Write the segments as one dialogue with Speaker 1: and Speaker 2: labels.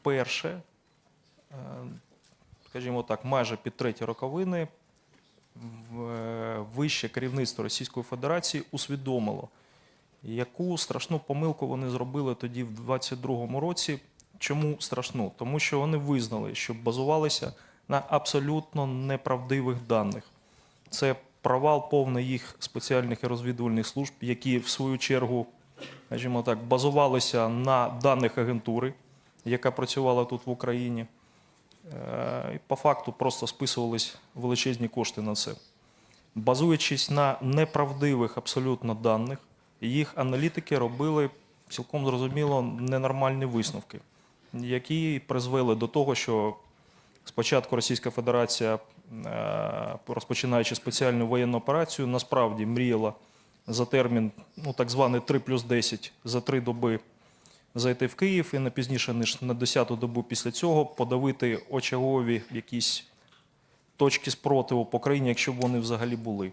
Speaker 1: вперше, е, скажімо так, майже під треті роковини е, вище керівництво Російської Федерації усвідомило, яку страшну помилку вони зробили тоді в 22-му році. Чому страшну? Тому що вони визнали, що базувалися на абсолютно неправдивих даних. Це провал повний їх спеціальних і розвідувальних служб, які в свою чергу, скажімо так, базувалися на даних агентури, яка працювала тут в Україні. Е, по факту просто списувались величезні кошти на це. Базуючись на неправдивих абсолютно даних, їх аналітики робили цілком зрозуміло ненормальні висновки, які призвели до того, що спочатку Російська Федерація, е, розпочинаючи спеціальну воєнну операцію, насправді мріяла за термін, ну так званий 3 плюс 10, за три доби зайти в Київ і не пізніше, ніж на 10-ту добу після цього подавити очагові якісь точки спротиву по країні, якщо б вони взагалі були.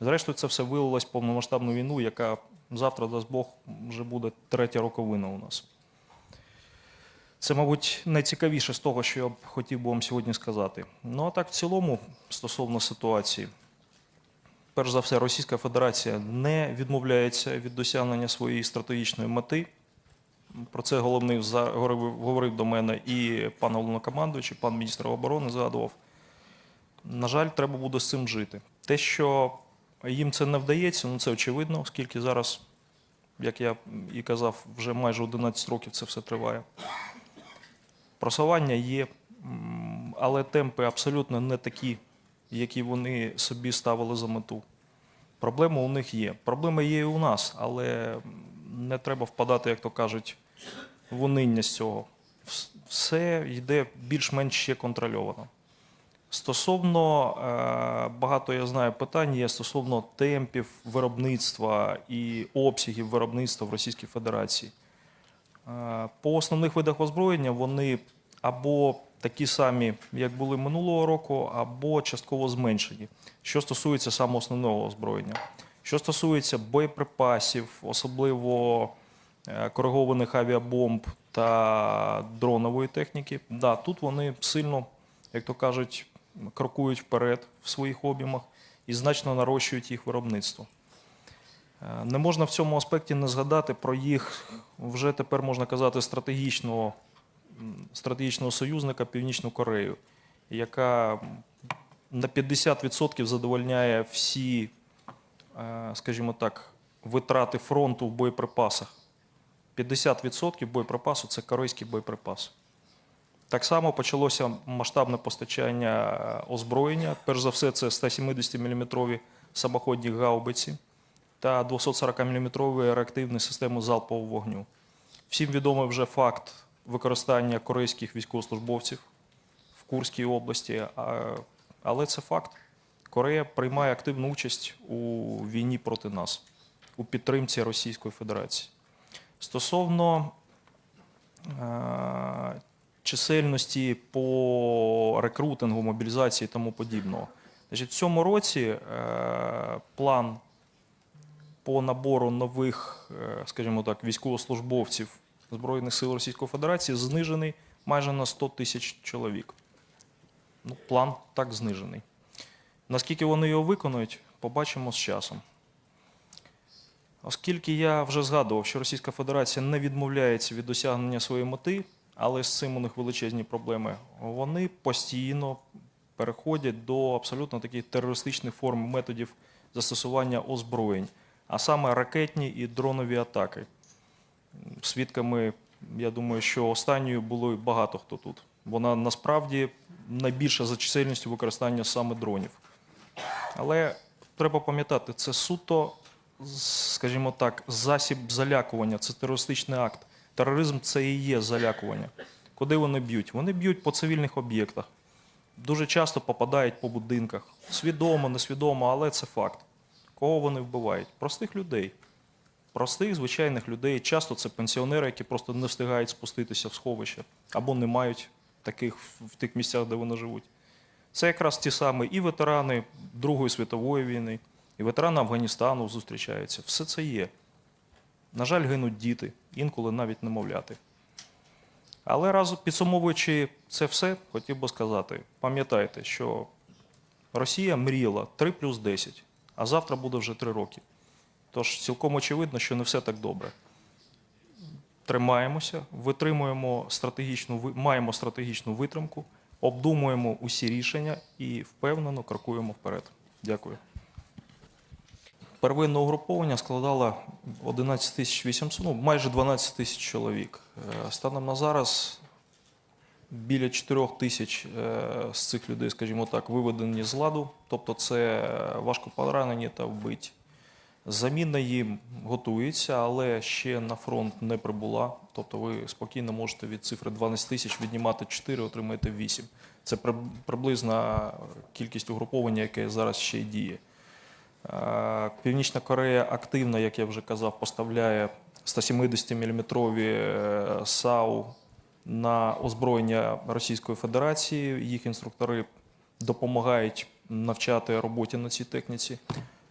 Speaker 1: Зрештою, це все вилилось повномасштабну війну, яка завтра, дасть Бог, вже буде третя роковина у нас. Це, мабуть, найцікавіше з того, що я б хотів би вам сьогодні сказати. Ну а так, в цілому, стосовно ситуації, перш за все, Російська Федерація не відмовляється від досягнення своєї стратегічної мети. Про це головний говорив, до мене і пан головнокомандуючий, пан міністр оборони згадував. На жаль, треба буде з цим жити. Те, що їм це не вдається, ну це очевидно, оскільки зараз, як я і казав, вже майже 11 років це все триває. Просування є, але темпи абсолютно не такі, які вони собі ставили за мету. Проблема у них є. Проблема є і у нас, але не треба впадати, як то кажуть, в униння з цього. Все йде більш-менш ще контрольовано. Стосовно е, багато я знаю питань є стосовно темпів виробництва і обсягів виробництва в Російській Федерації. Е, По основних видах озброєння вони або такі самі, як були минулого року, або частково зменшені. Що стосується саме основного озброєння. Що стосується боєприпасів, особливо е, коригованих авіабомб та дронової техніки, да, тут вони сильно, як то кажуть, крокують вперед в своїх об'ємах і значно нарощують їх виробництво. Е, Не можна в цьому аспекті не згадати про їх вже тепер можна казати стратегічного, стратегічного союзника Північну Корею, яка на 50% задовольняє всі, скажімо так, витрати фронту в боєприпасах. 50% боєприпасу це корейський боєприпас. Так само почалося масштабне постачання е, озброєння. Перш за все, це 170 мм самоходні гаубиці та 240 мм реактивні системи залпового вогню. Всім відомий вже факт використання корейських військовослужбовців в Курській області, але це факт. Корея приймає активну участь у війні проти нас, у підтримці Російської Федерації. Стосовно е, чисельності по рекрутингу, мобілізації і тому подібного. Значить, в цьому році е, план по набору нових, е, скажімо так, військовослужбовців Збройних сил Російської Федерації знижений майже на 100 тисяч чоловік. Ну, план так знижений. Наскільки вони його виконують, побачимо з часом. Оскільки я вже згадував, що Російська Федерація не відмовляється від досягнення своєї мети, але з цим у них величезні проблеми, вони постійно переходять до абсолютно таких терористичних форм методів застосування озброєнь, а саме ракетні і дронові атаки. Свідками, я думаю, що останньою було багато хто тут. Вона насправді найбільша за чисельністю використання саме дронів. Але треба пам'ятати, це суто, скажімо так, засіб залякування, це терористичний акт. Тероризм це і є залякування. Куди вони б'ють? Вони б'ють по цивільних об'єктах. Дуже часто попадають по будинках. Свідомо, несвідомо, але це факт. Кого вони вбивають? Простих людей. Простих, звичайних людей. Часто це пенсіонери, які просто не встигають спуститися в сховище або не мають таких в- тих місцях, де вони живуть. Це якраз ті самі і ветерани Другої світової війни, і ветерани Афганістану зустрічаються. Все це є. На жаль, гинуть діти, інколи навіть немовляти. Але разом підсумовуючи це все, хотів би сказати: пам'ятайте, що Росія мріяла 3 плюс 10, а завтра буде вже 3 роки. Тож цілком очевидно, що не все так добре. Тримаємося, витримуємо стратегічну, маємо стратегічну витримку, обдумуємо усі рішення і впевнено крокуємо вперед. Дякую. Первинне угруповання складало 11 тисяч 800, ну, майже 12 тисяч чоловік. Е, Станом на зараз біля 4 тисяч е, з цих людей, скажімо так, виведені з ладу, тобто це важко поранені та вбиті. Заміна їм готується, але ще на фронт не прибула. Тобто ви спокійно можете від цифри 12 тисяч віднімати 4, отримаєте 8. Це приблизна кількість угруповання, яке зараз ще діє. Е, Північна Корея активно, як я вже казав, поставляє 170-мм САУ на озброєння Російської Федерації. Їх інструктори допомагають навчати роботі на цій техніці.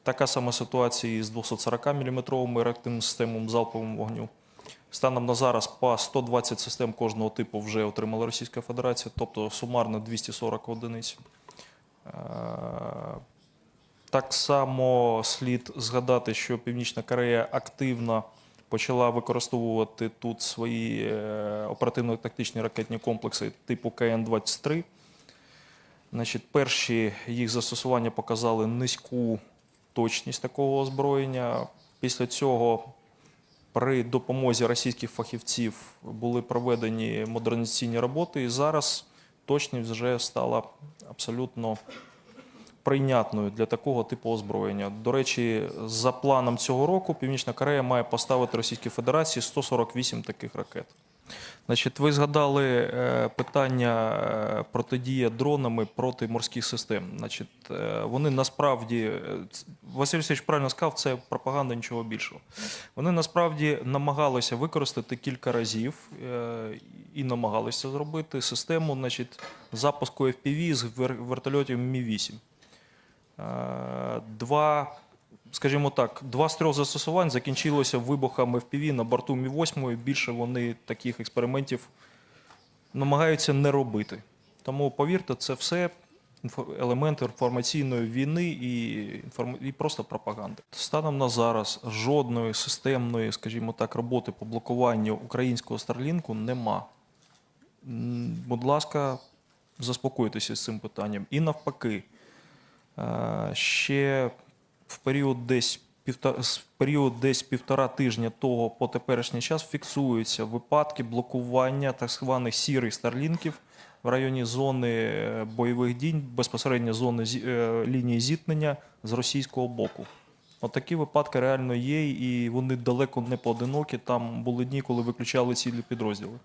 Speaker 1: Така сама ситуація з 240-мм реактивним системом залпового вогню. Станом на зараз по 120 систем кожного типу вже отримала Російська Федерація, тобто сумарно 240 одиниць. Е, Так само слід згадати, що Північна Корея активно почала використовувати тут свої е, оперативно-тактичні ракетні комплекси типу КН-23. Значить, перші їх застосування показали низьку точність такого озброєння. Після цього при допомозі російських фахівців були проведені модернізаційні роботи, і зараз точність вже стала абсолютно прийнятною для такого типу озброєння. До речі, за планом цього року Північна Корея має поставити Російській Федерації 148 таких ракет. Значить, ви згадали е, питання е, протидія дронами проти морських систем. Значить, е, вони насправді, Василь Васильович правильно сказав, це пропаганда нічого більшого. Вони насправді намагалися використати кілька разів і намагалися зробити систему значить, запуску FPV з вер- вертольотів Мі-8. Е, Два, скажімо так, два з трьох застосувань закінчилося вибухами FPV на борту Мі-8. Більше вони таких експериментів намагаються не робити. Тому повірте, це все елементи інформаційної війни і, інформ- і просто пропаганди. Станом на зараз жодної системної, скажімо так, роботи по блокуванню українського Старлінку нема. Будь ласка, заспокойтеся з цим питанням. І навпаки, е, ще в період десь півтора, в період десь півтора тижня того по теперішній час фіксуються випадки блокування так званих сірих старлінків в районі зони е, бойових дій, безпосередньо зони е, лінії зіткнення з російського боку. От випадки реально є, і вони далеко не поодинокі. Там були дні, коли виключали цілі підрозділи.